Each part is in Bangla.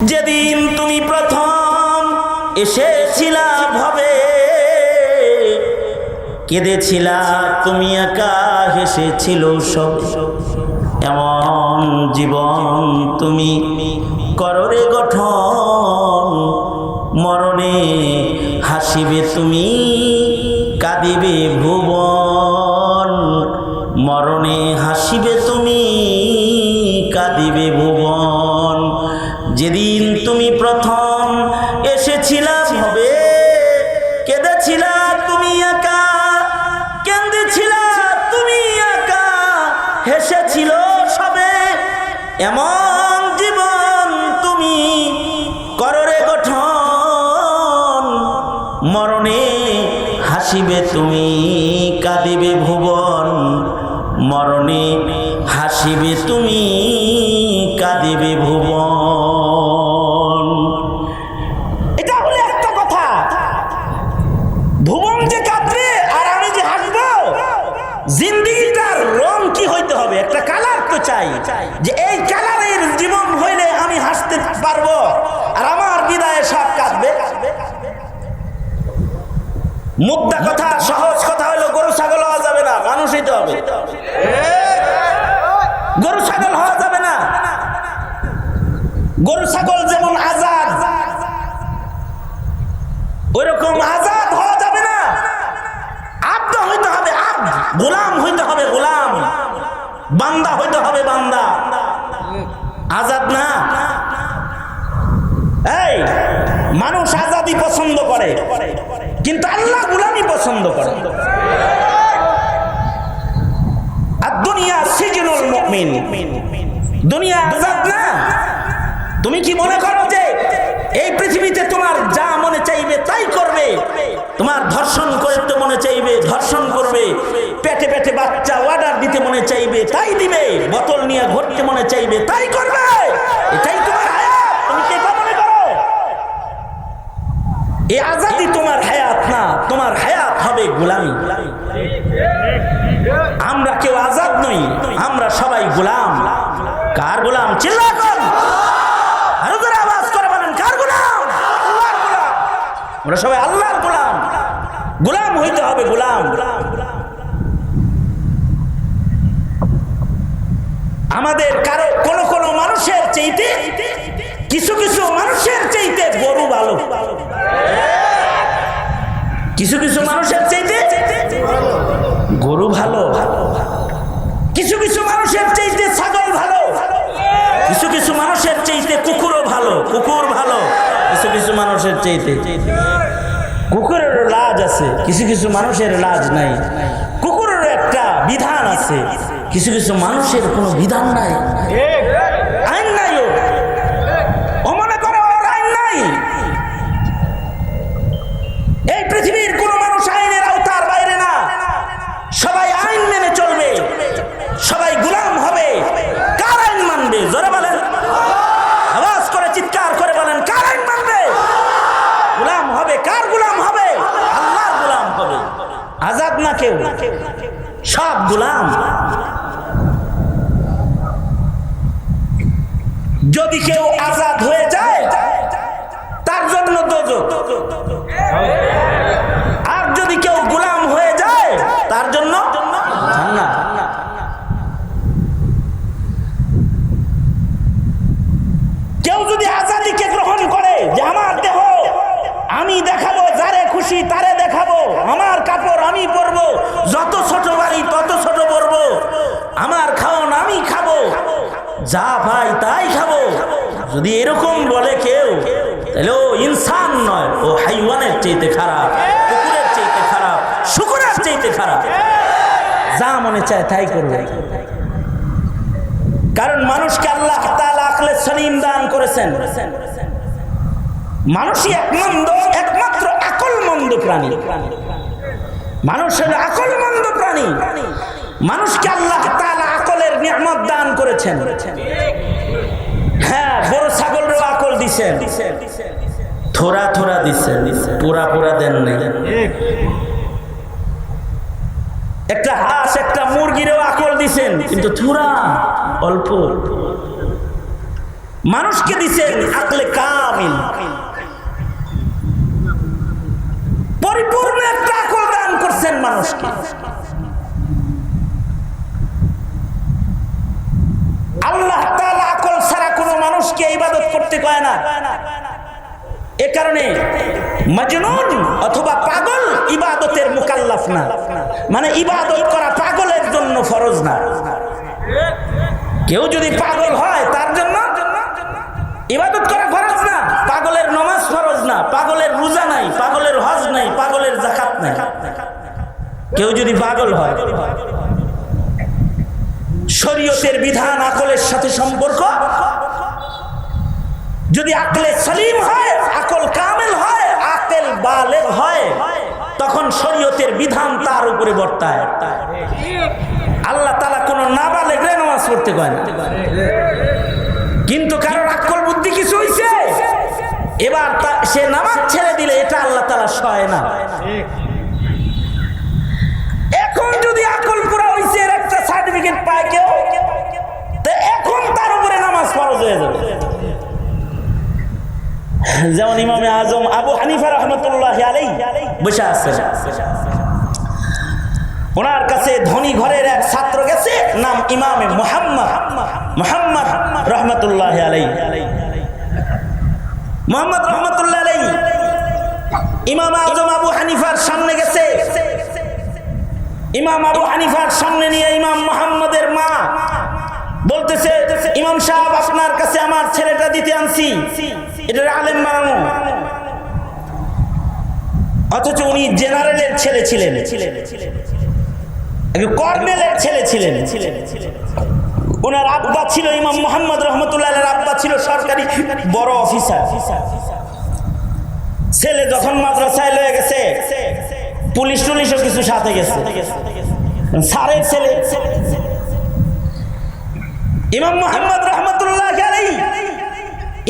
যেদিন তুমি প্রথম এসেছিলা ভবে, কেঁদেছিলা তুমি একা হেসেছিল সব। এমন জীবন তুমি কররে গঠন, মরণে হাসিবে তুমি, কাঁদিবে ভুবন। হাসিবে তুমি, কাঁদিবে ভুবন, মরণে হাসিবে তুমি, কাঁদিবে ভুবন। এটা হলো একটা কথা। ভুবন যে কাঁদবে আর আমি যে হাসবো, জিন্দিগিটার রং কি হইতে হবে? একটা কালার তো চাই, যে এই কালারের জীবন হইলে আমি হাসতে পারব, আর আমার বিদায়ে সব কাঁদবে। মুদ্রা কথা, সহজ কথা হলো গরু, ছাগল হওয়া যাবে না, মানুষ হইতে হবে। গরু, ছাগল হওয়া যাবে না। গরু, ছাগল যেমন আজাদ, ওইরকম আজাদ হওয়া যাবে না। আব্দ হইতে হবে, আব্দ। গোলাম হইতে হবে, গোলাম। বান্দা হইতে হবে, বান্দা। আজাদ না? এই, মানুষ আজাদি পছন্দ করে। কিন্তু আল্লাহ গুলামি পছন্দ করে। আর দুনিয়া সিজনুল মুমিন। দুনিয়া আজাদ তুমি কি মনে করো যে এই পৃথিবীতে তোমার যা মনে চাইবে তাই করবে? তোমার ধর্ষণ করতে মনে চাইবে, ধর্ষণ করবে। পেটে পেটে বাচ্চা অর্ডার দিতে মনে চাইবে, তাই দিবে। বোতল নিয়ে ঘুরতে মনে চাইবে, তাই করবে এটাই তোমার হায়াত তুমি কি এটা মনে করো এই আজাদি তোমার হায়াত না তোমার হায়াত হবে গোলামি। আমরা কেউ আজাদ নই, আমরা সবাই গোলাম। কার গোলাম? চিল্লা আওয়াজ কার গোলাম? আমরা সবাই আল্লাহর গোলাম। গোলাম হইতে হবে গোলাম। আমাদের কারও কোন কোন মানুষের চাইতে, কিছু কিছু মানুষের চাইতে গরু ভালো। কিছু কিছু মানুষের চাইতে গরু ভালো। কিছু কিছু মানুষের চাইতে ছাগল ভালো। কিছু কিছু মানুষের চাইতে কুকুরও ভালো। কুকুর ভালো। কিছু কিছু মানুষের চাইতে কুকুরের লাজ আছে। কিছু কিছু মানুষের লাজ নাই। কুকুরের একটা বিধান আছে। কিছু কিছু মানুষের কোনো বিধান নাই। যদি কেউ আজাদ হয়ে যায়, তার জন্য দোজক। আর যদি কেউ গোলাম হয়ে যায়, তার জন্য কেউ যদি আজাদিকে গ্রহণ করে যে আমার দেহ, আমি দেখাবো, যারে খুশি তারে দেখাবো, আমার কাপড় আমি পরবো, যত ছোট বাড়ি তত ছোট পরবো আমার খাওন আমি খাব যা ভাই তাই খাব। যদি এরকম বলে কেউ, তাহলে ও ইনসান নয়, ও হাইওয়ানের চাইতে খারাপ, কুকুরের চাইতে খারাপ, শুকুরের চাইতে খারাপ। যা মনে চায় তাই করবে। কারণ মানুষকে আল্লাহ তাআলা আকলে সলিম দান করেছেন। মানুষই একমন্দ, একমাত্র আকলমন্দ প্রাণী। মানুষ হলো আকলমন্দ প্রাণী। মানুষকে আল্লাহ আকলের নিয়ামত দান করেছেন। হ্যাঁ বড় ছাগলেরও আকল দিছেন। থোড়া থোড়া দিচ্ছেন পুরা পুরা দেন নাই। একটা হাঁস, একটা মুরগিরও আকল দিছেন, কিন্তু থোড়া, অল্প। মানুষকে দিছেন আকলে কামিল। পরিপূর্ণ একটা আকল দান করছেন মানুষকে আল্লাহ তাআলা আকল ছাড়া কোনো ইবাদত করতে কয় না। এ কারণে মজনুন অথবা পাগল ইবাদতের মুকাল্লাফ না। মানে ইবাদত করা পাগলের জন্য ফরজ না। কেউ যদি পাগল হয়, তার জন্য ইবাদত করা ফরজ না। পাগলের নমাজ ফরজ না। পাগলের রোজা নাই, পাগলের হজ নাই, পাগলের জাকাত নাই। কেউ যদি পাগল হয়, শরীয়তের বিধান, আকলের সাথে সম্পর্ক যদি আকলে সলিম হয়, আকল কামেল হয়, আকেল বালেগ হয়, তখন শরীয়তের বিধান তার উপরে বর্তায়। আল্লাহ তালা কোনো নাবালেগ নামাজ পড়তে না। কিন্তু কারোর আকল বুদ্ধি কিছু হইছে? এবার সে নামাজ ছেড়ে দিলে এটা আল্লাহ তালা সয় না। এখন যদি আকল পুরা হইছে, এর একটা সার্টিফিকেট পায় কেউ এখন তার উপরে নামাজ ফরজ হয়ে যাবে। যেমন ইমামে আজম আবু হানিফা রহমতুল্লাহ আলাই বসে আছে। ওনার কাছে ধনী ঘরের এক ছাত্র গেছে, নাম ইমামে মোহাম্মদ। মোহাম্মদ রহমতুল্লাহ আলাই মোহাম্মদ রহমতুল্লাহ আলাই ইমাম আজম আবু হানিফার সামনে গেছে। ইমাম আবু হানিফার সামনে নিয়ে ইমাম মোহাম্মদের মা বলতেছে, ইমাম সাহেব, আপনার কাছে আমার ছেলেটা দিতে আনছি। আলেম বানানো। অথচ উনি জেনারেলের ছেলে ছিলেন। কর্নেলের ছেলে ছিলেন। ওনার আব্বা ছিল ইমাম মোহাম্মদ রহমতুল্লাহ আব্বা ছিল সরকারি বড় অফিসার। ছেলে যখন মাদ্রাসায় লয়ে গেছে, পুলিশ টুলিশও কিছু সাথে গেছে। সারের ছেলে। ইমাম মোহাম্মদ রহমতুল্লাহ আলাই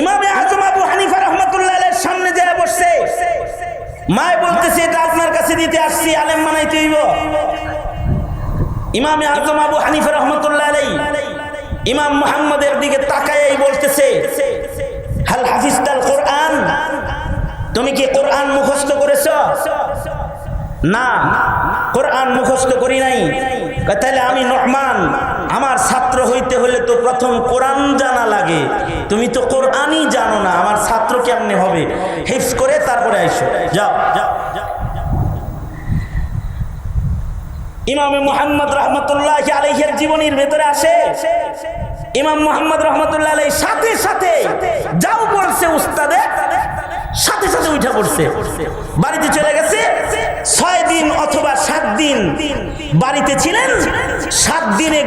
ইমামে আজম আবু হানিফা রহমতুল্লাহ সামনে যায় বসছে। মায় বলতেছে, এটা আপনার কাছে দিতে আসছি, আলেম মানাইতে হইব। ইমামে আজম আবু হানিফা রহমতুল্লাহ আলাই ইমাম মুহাম্মদের দিকে তাকায়াই বলতেছে, হাল হাফিজতাল কোরআন? তুমি কি কোরআন মুখস্থ করেছ? না, কোরআন মুখস্থ করি নাই। তাহলে আমি নহমান আমার ছাত্র হইতে হলে তো প্রথম কোরআন জানা লাগে। তুমি তো কোরআনই জানো না, আমার ছাত্র কেমনে হবে? হিফস করে তারপরে আইসো। যাও যাও ইমামে মোহাম্মদ রহমতুল্লাহ আলহের জীবনীর ভেতরে আসে। ইমাম মোহাম্মদ রহমতুল্লাহ সাথে সাথে যাও উস্তাদে, সাথে সাথে উঠে পড়ছে। বাড়িতে চলে গেছে। ছয় দিন অথবা সাত দিন বাড়িতে ছিলেন। সাত দিনে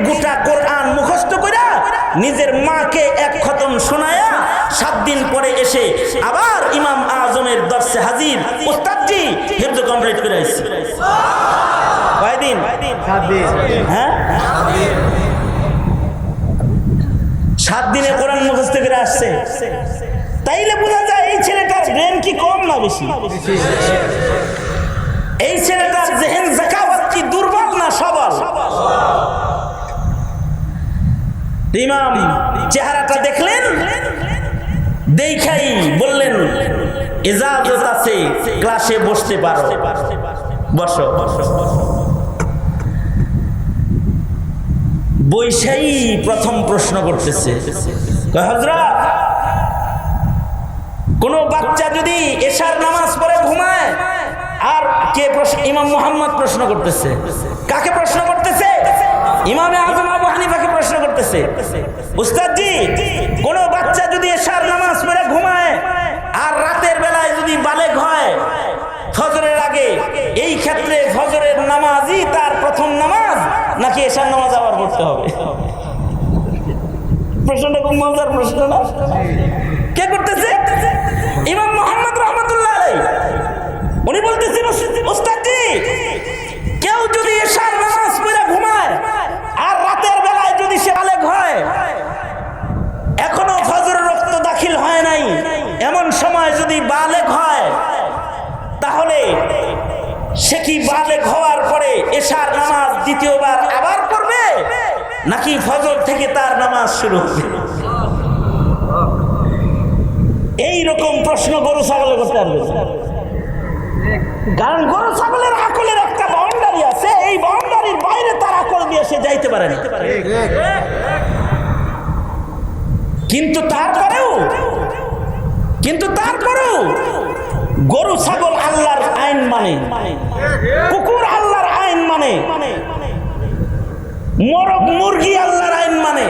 নিজের মাকে এক খতম শোনায়া সাত দিন পরে এসে আবার ইমাম আজমের দর্শে হাজির। উস্তাদজি হেফজ কমপ্লিট করে আসছে কয়দিন? হ্যাঁ? সাত দিনে কোরআন মুখস্থ করে আসছে। তাইলে বোঝা যায় এই ছেলেটার ব্রেন কি কম না বেশি। এই ছেলেটার ইমাম চেহারাটা দেখলেন, দেখাই বললেন এজাজত আছে, ক্লাসে বসতে পারো। বসো। বৈশাই প্রথম প্রশ্ন করতেছে কোন বাচ্চা যদি এশার নামাজ পড়ে ঘুমায়, আর কে প্রশ্ন, ইমাম মোহাম্মদ প্রশ্ন করতেছে? কাকে প্রশ্ন করতেছে? ইমামে আজম আবু হানিফাকে প্রশ্ন করতেছে, উস্তাদজি, কোন বাচ্চা যদি এশার নামাজ পড়ে ঘুমায় আর রাতের বেলায় যদি বালেগ হয়, ফজরের আগে এই ক্ষেত্রে ফজরের নামাজই তার প্রথম নামাজ নাকি এশার নামাজ আবার পড়তে হবে? প্রশ্নটা খুব মজার প্রশ্ন না? কে করতেছে? ইমাম মোহাম্মদ রহমতুল্লাহ উনি বলতেছেন ওস্তাদজি ফজর থেকে তার নামাজ শুরু হবে। এই রকম প্রশ্ন গরু ছাগলে করতে পারবে? কারণ গরু ছাগলের আকলের একটা বাউন্ডারি আছে, এই বাউন্ডারির বাইরে তার আকল দিয়ে সে যাইতে পারে কিন্তু তারপরেও কিন্তু তারপরেও গরু ছাগল আল্লাহর আইন মানে। কুকুর আল্লাহর আইন মানে। মোরগ মুরগি আল্লাহর আইন মানে।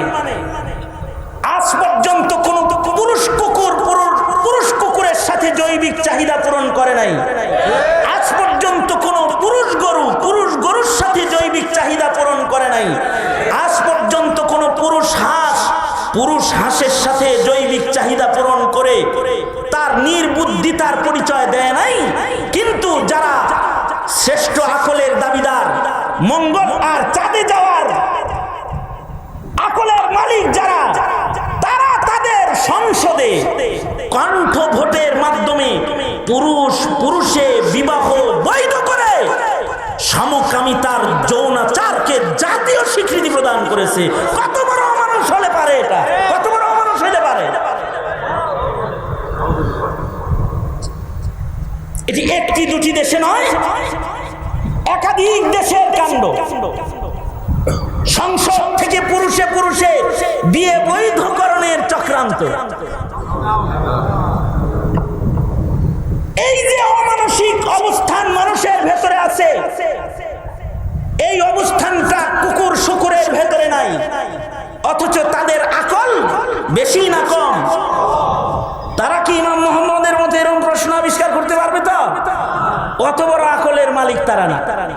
আজ পর্যন্ত কোন পুরুষ কুকুর, পুরুষ কুকুরের সাথে জৈবিক চাহিদা পূরণ করে নাই। আজ পর্যন্ত কোন পুরুষ গরু, পুরুষ গরুর সাথে জৈবিক চাহিদা পূরণ করে নাই। আজ পর্যন্ত কোন পুরুষ হাঁস, পুরুষ হাঁসের সাথে জৈবিক চাহিদা পূরণ করে তার নির্বুদ্ধিতার পরিচয় দেয় নাই। কিন্তু যারা শ্রেষ্ঠ আকলের দাবিদার, মঙ্গল আর চাঁদে যাওয়ার আকলের মালিক যারা তারা তাদের সংসদে কণ্ঠ ভোটের মাধ্যমে পুরুষ পুরুষে বিবাহ বৈধ করে। সমকামিতার যৌনাচারকে জাতীয় স্বীকৃতি প্রদান করেছে। কত বড় অমানুষ হলে পারে এটা? কত বড় অমানুষ হলে পারে? এটি একটি দুটি দেশে নয়, একাধিক দেশের কাণ্ড। সংসদ থেকে পুরুষে পুরুষে বিয়ে বৈধকরণের চক্রান্ত। এই যে অমানসিক অবস্থান মানুষের ভেতরে আছে, এই অবস্থানটা কুকুর শুকুরের ভেতরে নাই, অথচ তাদের আকল বেশি না কম। তারা কি ইমাম মোহাম্মদের মতো এরকম প্রশ্ন আবিষ্কার করতে পারবে তো? অত বড় আকলের মালিক তারা না।